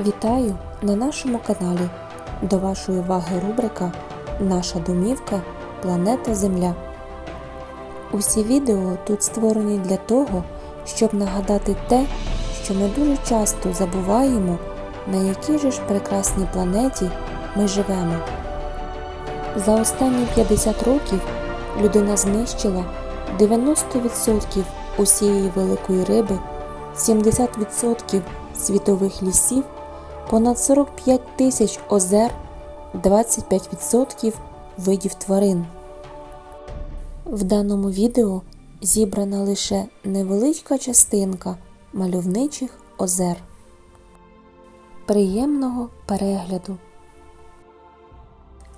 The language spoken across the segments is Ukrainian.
Вітаю на нашому каналі. До вашої уваги рубрика Наша домівка Планета Земля. Усі відео тут створені для того, щоб нагадати те, що ми дуже часто забуваємо, на якій же ж прекрасній планеті ми живемо. За останні 50 років людина знищила 90% усієї великої риби, 70% світових лісів, понад 45 тисяч озер, 25% видів тварин. В даному відео зібрана лише невеличка частинка мальовничих озер. Приємного перегляду!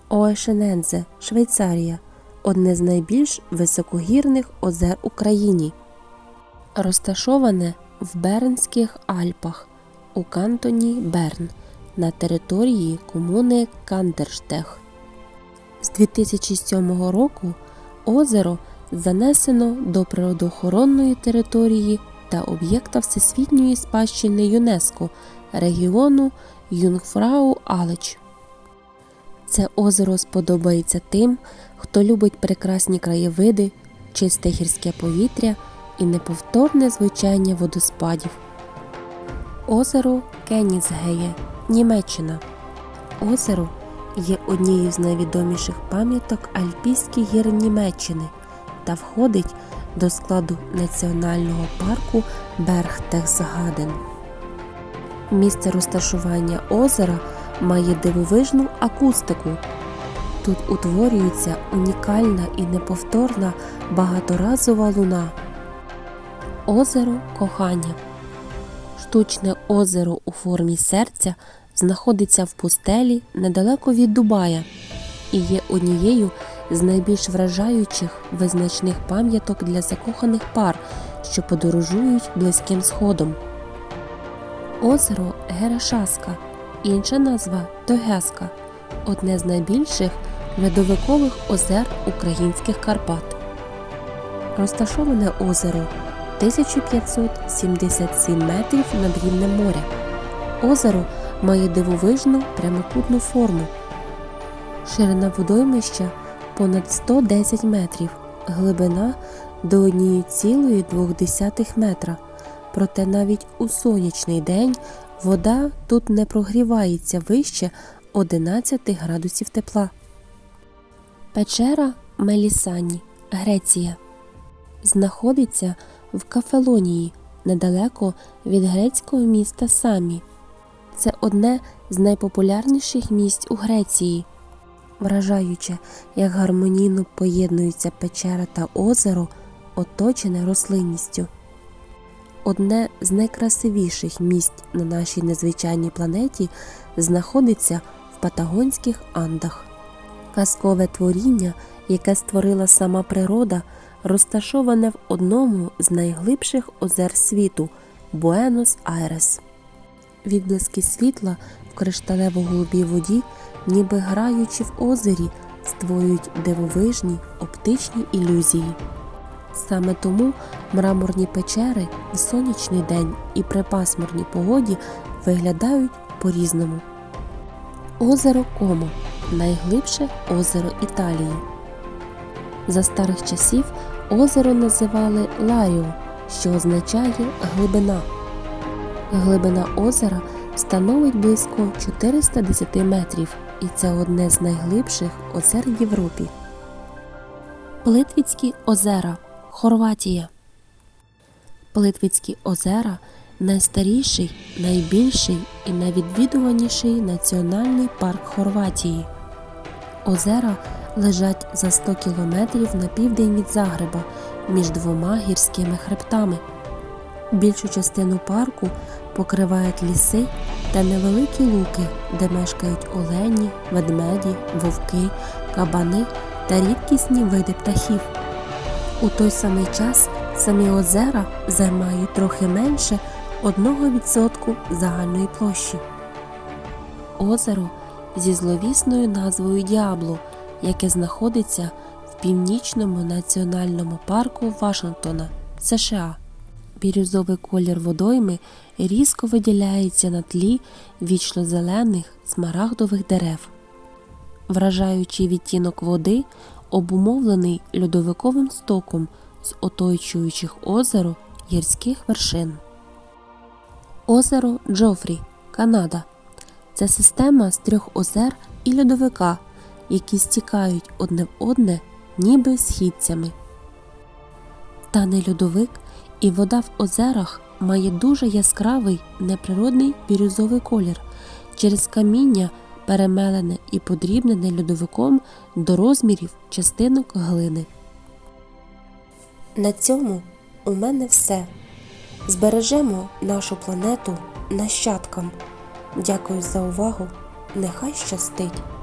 Оешенензе, Швейцарія одне з найбільш високогірних озер Україні. Розташоване в Бернських Альпах у кантоні Берн на території комуни Кандерштех. З 2007 року озеро занесено до природоохоронної території та об'єкта Всесвітньої спадщини ЮНЕСКО регіону Юнгфрау Алеч. Це озеро сподобається тим, хто любить прекрасні краєвиди, чисте гірське повітря і неповторне звучання водоспадів. Озеро Кенігсгеє, Німеччина. Озеро є однією з найвідоміших пам'яток Альпійських гір Німеччини та входить до складу національного парку Бергтехсгаден. Місце розташування озера має дивовижну акустику. Тут утворюється унікальна і неповторна багаторазова луна. Озеро кохання. Штучне озеро у формі серця знаходиться в пустелі недалеко від Дубая і є однією з найбільш вражаючих визначних пам'яток для закоханих пар, що подорожують близьким сходом. Озеро Герашаска, інша назва Тогеска, одне з найбільших льодовикових озер українських Карпат. Розташоване озеро 1577 метрів над рівнем моря. Озеро має дивовижну прямокутну форму. Ширина водоймища понад 110 метрів, глибина до 1,2 метра. Проте навіть у сонячний день вода тут не прогрівається вище 11 градусів тепла. Печера Мелісані, Греція. Знаходиться в Кафелонії, недалеко від грецького міста Самі. Це одне з найпопулярніших місць у Греції. Вражаюче, як гармонійно поєднуються печера та озеро, оточене рослинністю. Одне з найкрасивіших місць на нашій незвичайній планеті знаходиться в Патагонських Андах. Казкове творіння, яке створила сама природа, розташоване в одному з найглибших озер світу Буенос Айрес. Відблиски світла в кришталево-голубій воді, ніби граючи в озері, створюють дивовижні оптичні ілюзії. Саме тому мраморні печери в сонячний день і при пасмурній погоді виглядають по-різному. Озеро Комо найглибше озеро Італії. За старих часів озеро називали Ларіо, що означає глибина. Глибина озера становить близько 410 метрів, і це одне з найглибших озер в Європі. Плитвицькі озера Хорватія. Плитвицькі озера найстаріший, найбільший і найвідвідуваніший національний парк Хорватії. Озера лежать за 100 кілометрів на південь від Загреба між двома гірськими хребтами. Більшу частину парку покривають ліси та невеликі луки, де мешкають олені, ведмеді, вовки, кабани та рідкісні види птахів. У той самий час самі озера займають трохи менше 1% загальної площі. Озеро зі зловісною назвою Діабло, яке знаходиться в північному національному парку Вашингтона, США. Бірюзовий колір водойми різко виділяється на тлі вічно-зелених смарагдових дерев. Вражаючий відтінок води обумовлений льодовиковим стоком з оточуючих озеро гірських вершин. Озеро Джофрі, Канада. Це система з трьох озер і льодовика, які стікають одне в одне, ніби східцями. Тане льодовик і вода в озерах має дуже яскравий неприродний бірюзовий колір через каміння, перемелене і подрібнене льодовиком до розмірів частинок глини. На цьому у мене все. Збережемо нашу планету нащадкам. Дякую за увагу. Нехай щастить!